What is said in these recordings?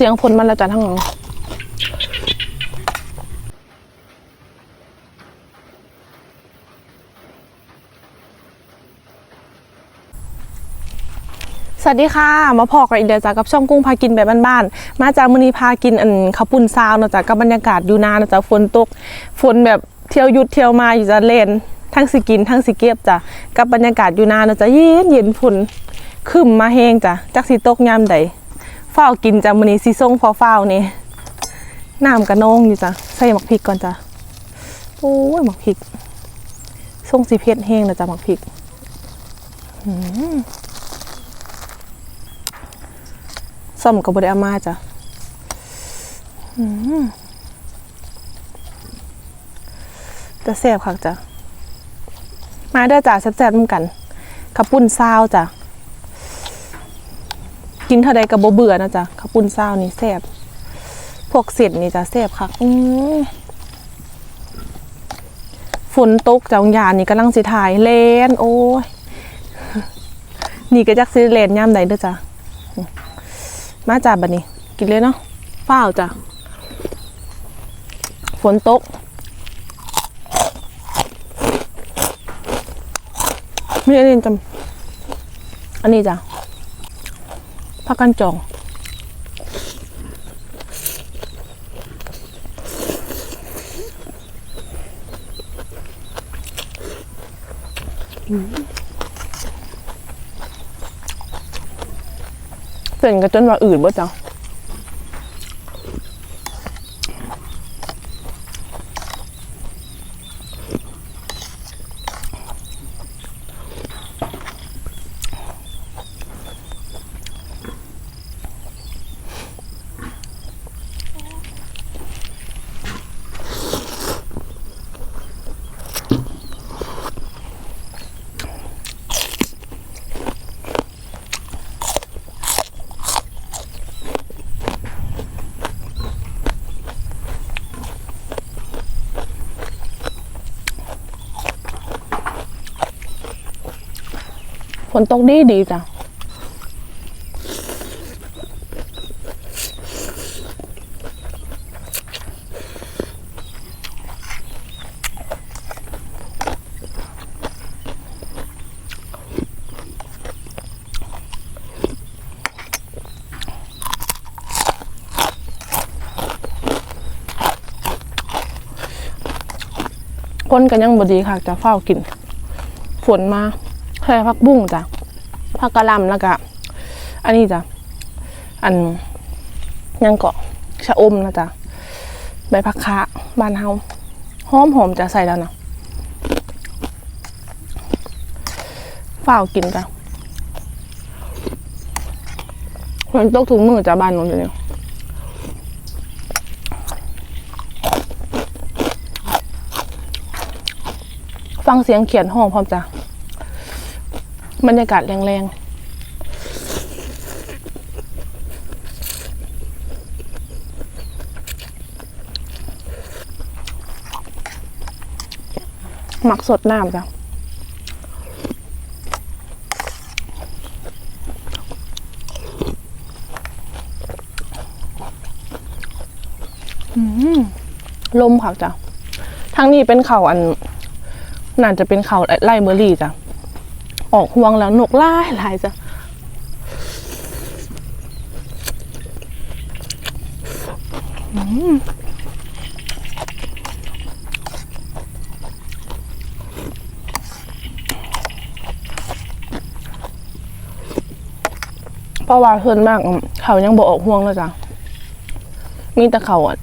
เสียงฝนมันแล้วจ้ะทั้งหลังสวัสดีค่ะ มาพอกันอีกเดียจ้ะกับช่องกุ้งพากินแบบบ้านๆ มาจากมือนีพากินอันข้าวปุ้นซาวนะจ๊ะกับบรรยากาศอยู่นานะจ๊ะฝนตกฝนแบบเที่ยวหยุดเที่ยวมาอยู่จะเล่นทั้งสิกินทั้งสิเก็บจ้ะกับบรรยากาศอยู่นานะจ๊ะเย็นเย็นฝนขึ้นมาแห้งจ้ะจักสิตกยามใด ฝ้าวกินจ้ะมื้อนี้สิส่งพอฝ้าวนี่น้ำกระนองอยู่จ้ะใส่หมักพริกก่อนจ้ะโอ้ยหมักพริกส่งสิเผ็ดแห้งนะจ้ะหมักพริกอืมซ่อมกับบไดเอามาจ้ะอืมแต่แซ่บคักจ้ะมาเด้อจ้ะแซ่บๆร่วมกันข้าวปุ้นซาวจ้ะ กินเท่าใดกับบ่เบื่อนะจ๊ะข้าวปุ้นซานี่แซ่บพวกเสร็จนี่จ้ะแซ่บคักอืมฝนตกจังยานนี่กำลังสิถ่ายเลนโอ้ยนี่ก็จักสิเลนย่ามใดเด้อจ้ะมาจ้าบัดนี้ กินเลยเนาะเปล่าจ้ะฝนตกมีอันนี้จำอันนี้จ้ะ ผักกันจองเส้นก็จนว่าอืดบ่จ้ะ นตกดีดีจ้ะคนกันยังบดีค่ะจะเฝ้ากิน ฝนมา ค่พักบุ้งจ้ะผักกะหล่ำแล้วก็อันนี้จ้ะอันยังเกาะชะอมนะจ๊ะใบผักคะบ้านเฮาหอมหอมจะใส่แล้วนะฝ้าวกินจ้ะฝนตกถุงมือจ้ะบ้านนู้นอยู่เนี่ยฟังเสียงเขียนห้องพร้อมจ้ะ บรรยากาศแรงๆหมักสดน้ำจ้ะลมผักจ้ะทั้งนี้เป็นเขาอัน น่าจะเป็นเขาไล่เมอรี่จ้ะ ออกห่วงแล้วนกไล่หลายจ้ะเพราะว่าเพินมาก เขายังบอกออกห่วงเลยจ้ะมีแต่เขาอะ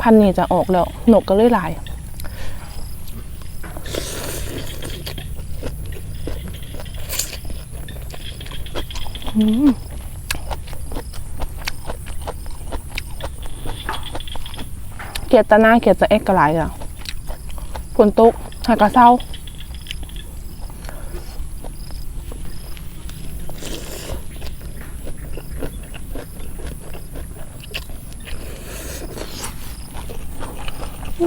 พันนี้จะออกแล้ว นกก็เลยหลาย เกียรตนาเกียรจะเอ็กกะหลายจ้ะฝนตกหากระเศร้าอ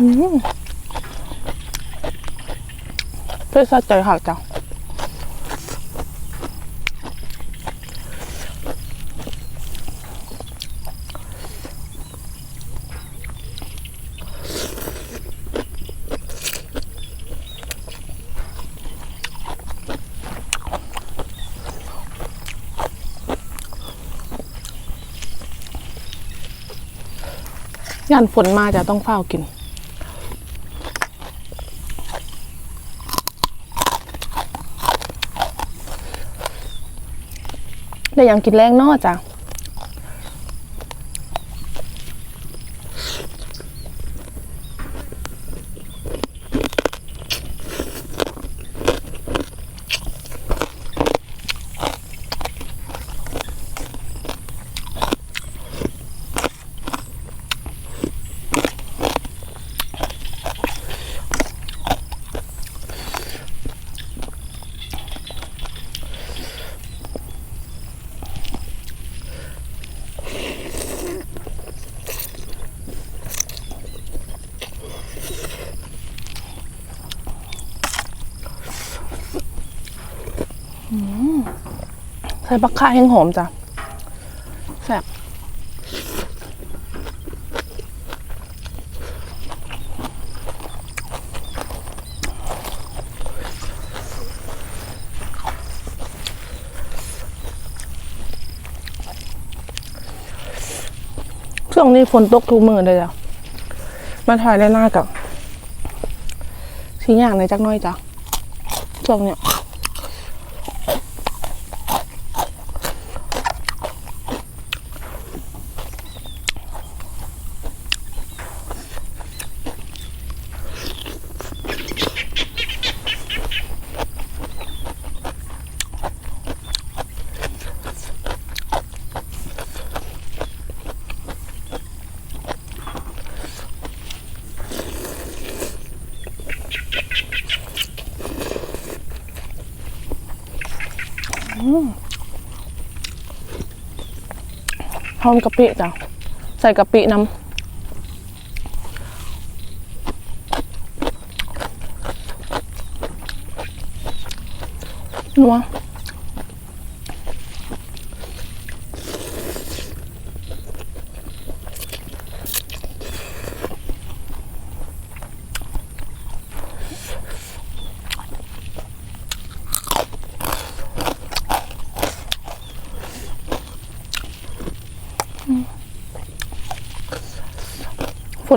เพื่อสะใจค่ะจ้ะย่านฝนมาจะต้องเฝ้ากิน ได้ยังกินแรงเนอจ้ะ ใส่บักข่าแห้งหอมจ้ะแซ่บช่วงนี้ฝนตกทุกมือเลยจ้ะมาถ่ายได้หน้ากับชิ้นอย่างในจักน้อยจ้ะช่วงเนี้ย หอมกะปิจ้ะใส่กะปิน้ำนัว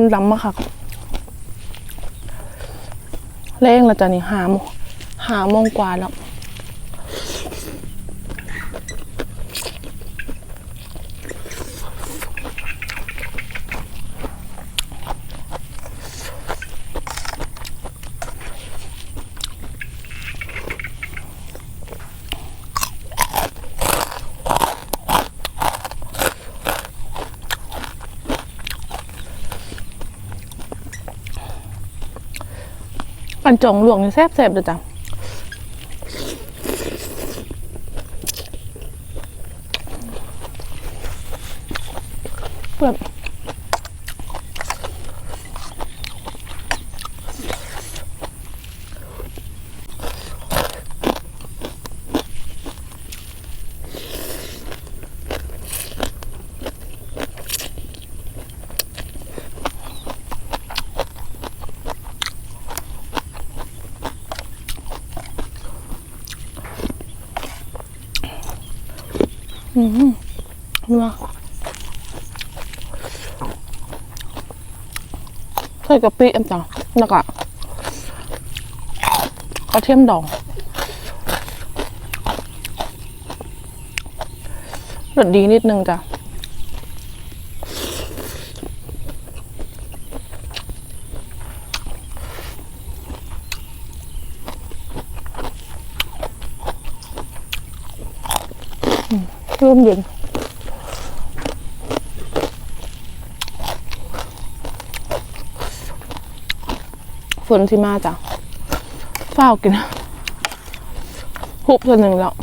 ฝนดำมากค่ะเร่งแล้วจ้ะนี่หาโมงหาโมงกว่าแล้ว ปันจองหลวงนี่แซ่บๆเลยจ้ะเนัวใส่กะปิเอ็นจ้ะแล้วก็กระเทียมดองรสดีนิดนึงจ้ะ ร่มเย็นฝนที่มาจ้ะเฝ้ากินฮุบตัวหนึ่งแล้ว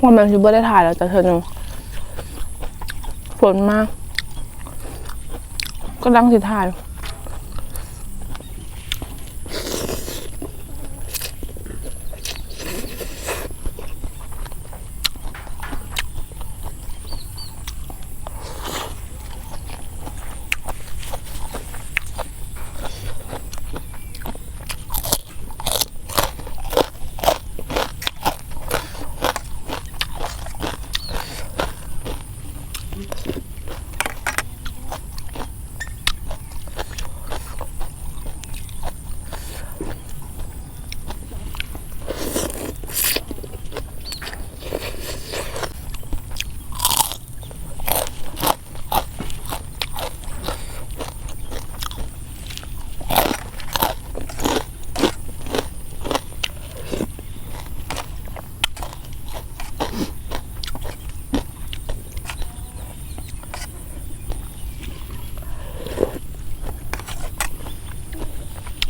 ว่ามันคือบ่ได้ถ่ายแล้วจ้ะเธอหนึ่งฝนมากก็ลังสิถ่าย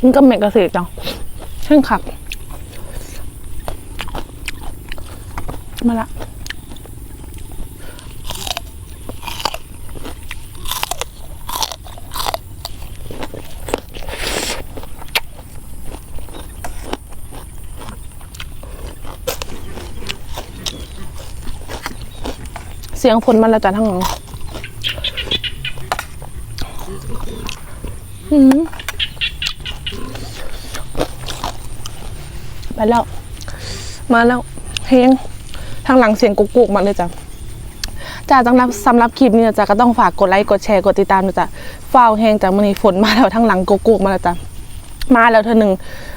มันก็เหมกระเสกจังเช่นขักมาละเสียงฝนมาแล้วจ้ะทั้งหลังอืม ไปแล้ว มาแล้วเพลงทางหลังเสียงกุกกุกมาเลยจ้ะจ้าสำหรับสำหรับคลิปนี้จ้ะก็ต้องฝากกดไลค์กดแชร์กดติดตามนะจ้ะฟ้าแห้งจากมันนี้ฝนมาแล้วทางหลังกุกกุกมาแล้วจ้ะมาแล้วเธอหนึ่ง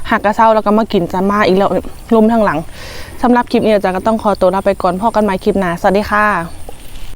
หักกระเซ้าแล้วก็มากินจะมาอีกแล้วลมทางหลังสำหรับคลิปนี้จ้ะก็ต้องขอตัวลาไปก่อนพอกันใหม่คลิปหน้าสวัสดีค่ะ